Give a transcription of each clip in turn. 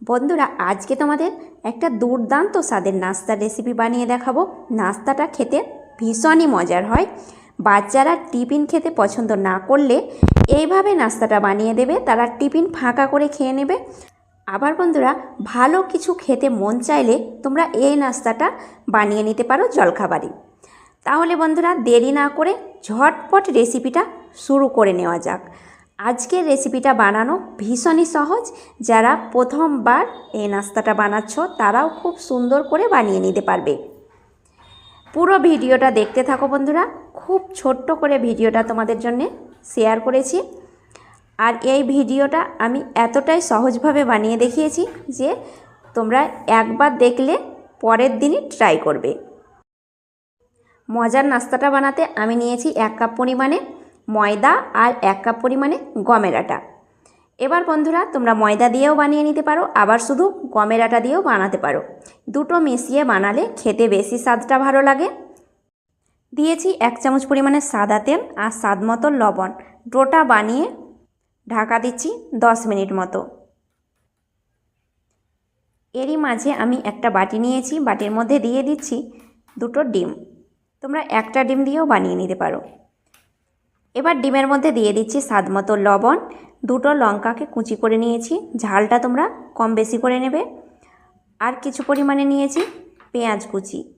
বন্ধুরা, আজকে তোমাদের একটা দুর্দান্ত স্বাদের নাস্তার রেসিপি বানিয়ে দেখাবো। নাস্তাটা খেতে ভীষণই মজার হয়। বাচ্চারা টিফিন খেতে পছন্দ না করলে এইভাবে নাস্তাটা বানিয়ে দেবে, তারা টিফিন ফাঁকা করে খেয়ে নেবে। আবার বন্ধুরা, ভালো কিছু খেতে মন চাইলে তোমরা এই নাস্তাটা বানিয়ে নিতে পারো জলখাবারে। তাহলে বন্ধুরা, দেরি না করে ঝটপট রেসিপিটা শুরু করে নেওয়া যাক। আজকের রেসিপিটা বানানো ভীষণই সহজ। যারা প্রথমবার এই নাস্তাটা বানাচ্ছ, তারাও খুব সুন্দর করে বানিয়ে নিতে পারবে। পুরো ভিডিওটা দেখতে থাকো বন্ধুরা। খুব ছোট্ট করে ভিডিওটা তোমাদের জন্য শেয়ার করেছি। আর এই ভিডিওটা আমি এতটাই সহজভাবে বানিয়ে দেখিয়েছি যে তোমরা একবার দেখলে পরের দিনই ট্রাই করবে। মজার নাস্তাটা বানাতে আমি নিয়েছি এক কাপ পরিমাণে ময়দা আর এক কাপ পরিমাণে গমের আটা। এবার বন্ধুরা, তোমরা ময়দা দিয়েও বানিয়ে নিতে পারো, আবার শুধু গমের আটা দিয়েও বানাতে পারো। দুটো মিশিয়ে বানালে খেতে বেশি স্বাদটা ভালো লাগে। দিয়েছি এক চামচ পরিমাণে সাদা তেল আর স্বাদ মতো লবণ। ডোটা বানিয়ে ঢাকা দিচ্ছি দশ মিনিট মতো। এরই মাঝে আমি একটা বাটি নিয়েছি, বাটির মধ্যে দিয়ে দিচ্ছি দুটো ডিম। তোমরা একটা ডিম দিয়েও বানিয়ে নিতে পারো। এবার ডিমের মধ্যে দিয়ে দিচ্ছি স্বাদ মতো লবণ। দুটো লঙ্কাকে কুচি করে নিয়েছি। ঝালটা তোমরা কম বেশি করে নেবে। আর কিছু পরিমাণে নিয়েছি পেঁয়াজ কুচি।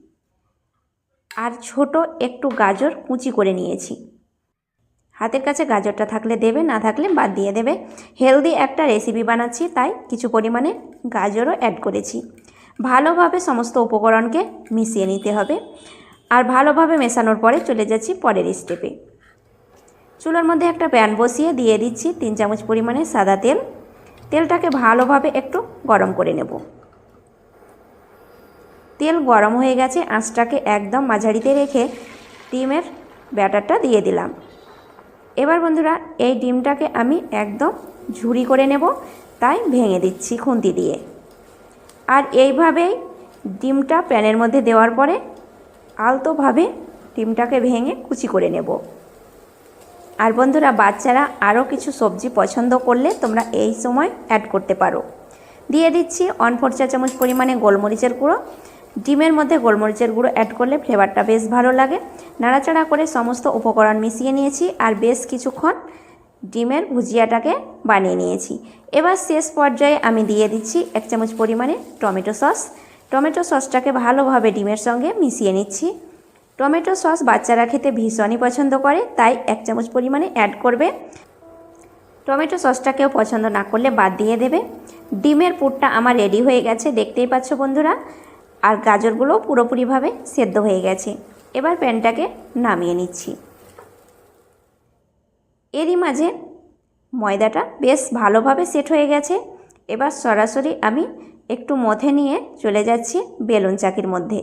আর ছোট একটু গাজর কুচি করে নিয়েছি। হাতের কাছে গাজরটা থাকলে দেবে, না থাকলে বাদ দিয়ে দেবে। হেলদি একটা রেসিপি বানাচ্ছি, তাই কিছু পরিমাণে গাজরও অ্যাড করেছি। ভালোভাবে সমস্ত উপকরণকে মিশিয়ে নিতে হবে। আর ভালোভাবে মেশানোর পরে চলে যাচ্ছি পরের স্টেপে চুলোর মধ্যে একটা প্যান বসিয়ে দিয়ে দিচ্ছি তিন চামচ পরিমাণে সাদা তেল। তেলটাকে ভালোভাবে একটু গরম করে নেব। তেল গরম হয়ে গেছে, আঁচটাকে একদম মাঝারিতে রেখে ডিমের ব্যাটারটা দিয়ে দিলাম। এবার বন্ধুরা, এই ডিমটাকে আমি একদম ঝুরি করে নেব, তাই ভেঙে দিচ্ছি খুন্তি দিয়ে। আর এইভাবেই ডিমটা প্যানের মধ্যে দেওয়ার পরে আলতোভাবে ডিমটাকে ভেঙে কুচি করে নেব। আর বন্ধুরা, বাচ্চারা আরও কিছু সবজি পছন্দ করলে তোমরা এই সময় অ্যাড করতে পারো। দিয়ে দিচ্ছি ওয়ান ফোর চা চামচ পরিমাণে গোলমরিচের গুঁড়ো। ডিমের মধ্যে গোলমরিচের গুঁড়ো অ্যাড করলে ফ্লেভারটা বেশ ভালো লাগে। নাড়াচাড়া করে সমস্ত উপকরণ মিশিয়ে নিয়েছি আর বেশ কিছুক্ষণ ডিমের ভুজিয়াটাকে বানিয়ে নিয়েছি। এবার শেষ পর্যায়ে আমি দিয়ে দিচ্ছি এক চামচ পরিমাণে টমেটো সস। টমেটো সসটাকে ভালোভাবে ডিমের সঙ্গে মিশিয়ে নিচ্ছি। টমেটো সস বাচ্চারা খেতে ভীষণই পছন্দ করে, তাই এক চামচ পরিমাণে অ্যাড করবে। টমেটো সসটাকেও পছন্দ না করলে বাদ দিয়ে দেবে। ডিমের পুরটা আমার রেডি হয়ে গেছে, দেখতেই পাচ্ছ বন্ধুরা। আর গাজরগুলোও পুরোপুরিভাবে সেদ্ধ হয়ে গেছে। এবার প্যানটাকে নামিয়ে নিচ্ছি। এরই মাঝে ময়দাটা বেশ ভালোভাবে সেট হয়ে গেছে। এবার সরাসরি আমি একটু মথে নিয়ে চলে যাচ্ছি বেলুন চাকির মধ্যে।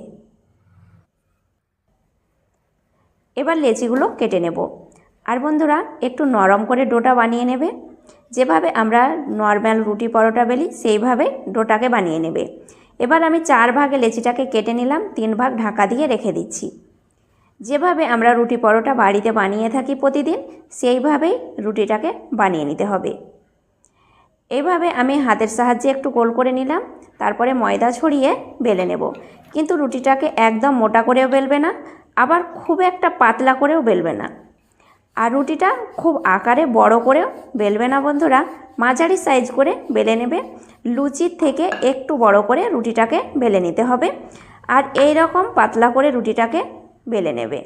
এবার লেচিগুলো কেটে নেব। আর বন্ধুরা, একটু নরম করে ডোটা বানিয়ে নেবে। যেভাবে আমরা নর্মাল রুটি পরোটা বেলি, সেইভাবে ডোটাকে বানিয়ে নেবে। এবার আমি চার ভাগে লেচিটাকে কেটে নিলাম, তিন ভাগ ঢাকা দিয়ে রেখে দিচ্ছি। যেভাবে আমরা রুটি পরোটা বাড়িতে বানিয়ে থাকি প্রতিদিন সেইভাবেই রুটিটাকে বানিয়ে নিতে হবে। এইভাবে আমি হাতের সাহায্যে একটু গোল করে নিলাম, তারপরে ময়দা ছড়িয়ে বেলে নেব। কিন্তু রুটিটাকে একদম মোটা করেও বেলবে না আবার খুব একটা পাতলা করেও বেলবে না। আর রুটিটা খুব আকারে বড় করেও বেলবে না বন্ধুরা। মাঝারি সাইজ করে বেলে নেবে। লুচির থেকে একটু বড় করে রুটিটাকে বেলে নিতে হবে। আর এই রকম পাতলা করে রুটিটাকে বেলে নেবে।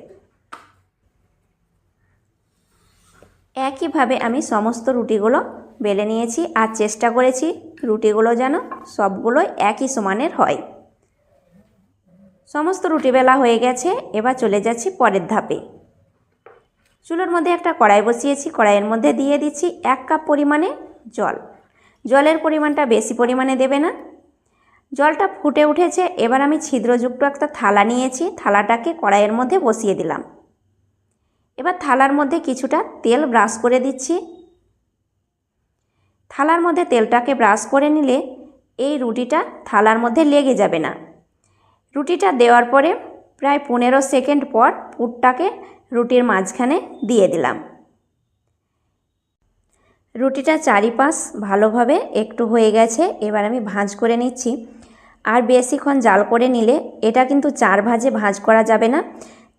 একইভাবে আমি সমস্ত রুটিগুলো বেলে নিয়েছি আর চেষ্টা করেছি রুটিগুলো যেন সবগুলোই একই সমানের হয়। সমস্ত রুটি বেলা হয়ে গেছে, এবার চলে যাচ্ছি পরের ধাপে। চুলোর মধ্যে একটা কড়াই বসিয়েছি, কড়াইয়ের মধ্যে দিয়ে দিচ্ছি এক কাপ পরিমাণে জল। জলের পরিমাণটা বেশি পরিমাণে দেবে না। জলটা ফুটে উঠেছে, এবার আমি ছিদ্রযুক্ত একটা থালা নিয়েছি, থালাটাকে কড়াইয়ের মধ্যে বসিয়ে দিলাম। এবার থালার মধ্যে কিছুটা তেল ব্রাশ করে দিচ্ছি। থালার মধ্যে তেলটাকে ব্রাশ করে নিলে এই রুটিটা থালার মধ্যে লেগে যাবে না। রুটিটা দেওয়ার পরে প্রায় পনেরো সেকেন্ড পর পুরটাকে রুটির মাঝখানে দিয়ে দিলাম। রুটিটা চারিপাশ ভালোভাবে একটু হয়ে গেছে, এবার আমি ভাঁজ করে নিচ্ছি। আর বেশিক্ষণ জাল করে নিলে এটা কিন্তু চার ভাজে ভাঁজ করা যাবে না।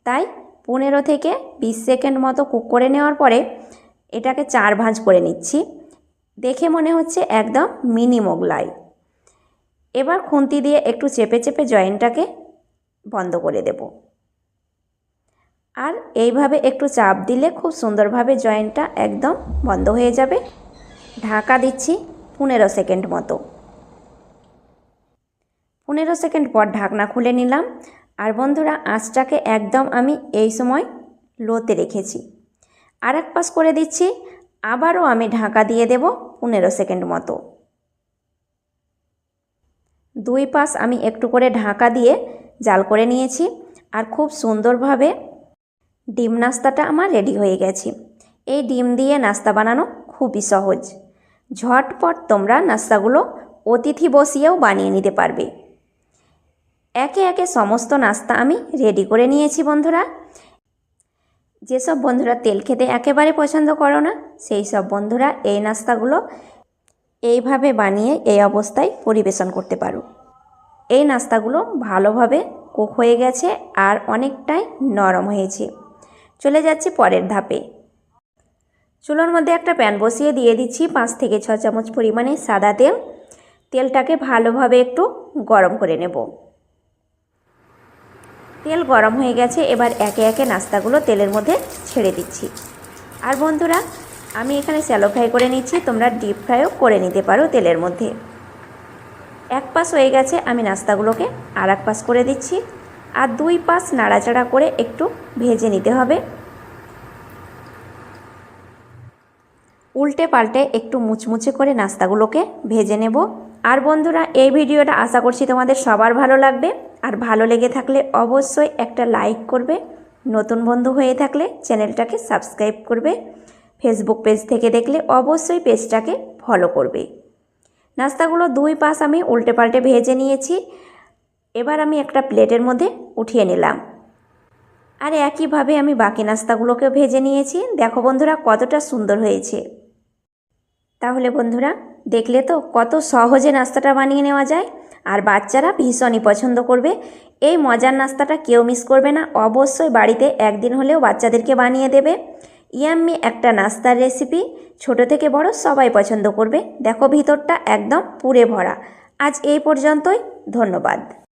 তাই পনেরো থেকে বিশ সেকেন্ড মতো কুক করে নেওয়ার পরে এটাকে চার ভাঁজ করে নিচ্ছি। দেখে মনে হচ্ছে একদম মিনি মোগলাই। এবার খুন্তি দিয়ে একটু চেপে চেপে জয়েন্টটাকে বন্ধ করে দেব। আর এইভাবে একটু চাপ দিলে খুব সুন্দরভাবে জয়েন্টটা একদম বন্ধ হয়ে যাবে। ঢাকা দিচ্ছি পনেরো সেকেন্ড মতো। পনেরো সেকেন্ড পর ঢাকনা খুলে নিলাম। আর বন্ধুরা, আঁচটাকে একদম আমি এই সময় লোতে রেখেছি। আর এক পাশ করে দিচ্ছি। আবারও আমি ঢাকা দিয়ে দেব পনেরো সেকেন্ড মতো। দুই পাশ আমি একটু করে ঢাকা দিয়ে জাল করে নিয়েছি আর খুব সুন্দরভাবে ডিম নাস্তাটা আমার রেডি হয়ে গেছে। এই ডিম দিয়ে নাস্তা বানানো খুবই সহজ। ঝটপট তোমরা নাস্তাগুলো অতিথি বসিয়েও বানিয়ে নিতে পারবে। একে একে সমস্ত নাস্তা আমি রেডি করে নিয়েছি বন্ধুরা। যেসব বন্ধুরা তেল খেতে একেবারে পছন্দ করো না, সেই সব বন্ধুরা এই নাস্তাগুলো এইভাবে বানিয়ে এই অবস্থায় পরিবেশন করতে পারো। এই নাস্তাগুলো ভালোভাবে কুক হয়ে গেছে আর অনেকটাই নরম হয়েছে। চলে যাচ্ছি পরের ধাপে। চুলোর মধ্যে একটা প্যান বসিয়ে দিয়ে দিচ্ছি পাঁচ থেকে ছ চামচ পরিমাণে সাদা তেল। তেলটাকে ভালোভাবে একটু গরম করে নেব। তেল গরম হয়ে গেছে, এবার একে একে নাস্তাগুলো তেলের মধ্যে ছেড়ে দিচ্ছি। আর বন্ধুরা আমি এখানে স্যালো ফ্রাই করে নিচ্ছি, তোমরা ডিপ ফ্রাইও করে নিতে পারো তেলের মধ্যে। এক পাশ হয়ে গেছে, আমি নাস্তাগুলোকে আর এক পাশ করে দিচ্ছি, আর দুই পাশ নাড়াচাড়া করে একটু ভেজে নিতে হবে। উল্টে পাল্টে একটু মুচমুচে করে নাস্তাগুলোকে ভেজে নেব। আর বন্ধুরা, এই ভিডিওটা আশা করছি তোমাদের সবার ভালো লাগবে। আর ভালো লেগে থাকলে অবশ্যই একটা লাইক করবে। নতুন বন্ধু হয়ে থাকলে চ্যানেলটাকে সাবস্ক্রাইব করবে। ফেসবুক পেজ থেকে দেখলে অবশ্যই পেজটাকে ফলো করবে। নাস্তাগুলো দুই পাশ আমি উল্টে পাল্টে ভেজে নিয়েছি। এবার আমি একটা প্লেটের মধ্যে উঠিয়ে নিলাম। আর একইভাবে আমি বাকি নাস্তাগুলোকেও ভেজে নিয়েছি। দেখো বন্ধুরা, কতটা সুন্দর হয়েছে। তাহলে বন্ধুরা, দেখলে তো কত সহজে নাস্তাটা বানিয়ে নেওয়া যায়। আর বাচ্চারা ভীষণই পছন্দ করবে। এই মজার নাস্তাটা কেউ মিস করবে না। অবশ্যই বাড়িতে একদিন হলেও বাচ্চাদেরকে বানিয়ে দেবে। ইয়াম্মি একটা নাস্তার রেসিপি। ছোট থেকে বড় সবাই পছন্দ করবে। দেখো ভিতরটা একদম পুরে ভরা। আজ এই পর্যন্তই। ধন্যবাদ।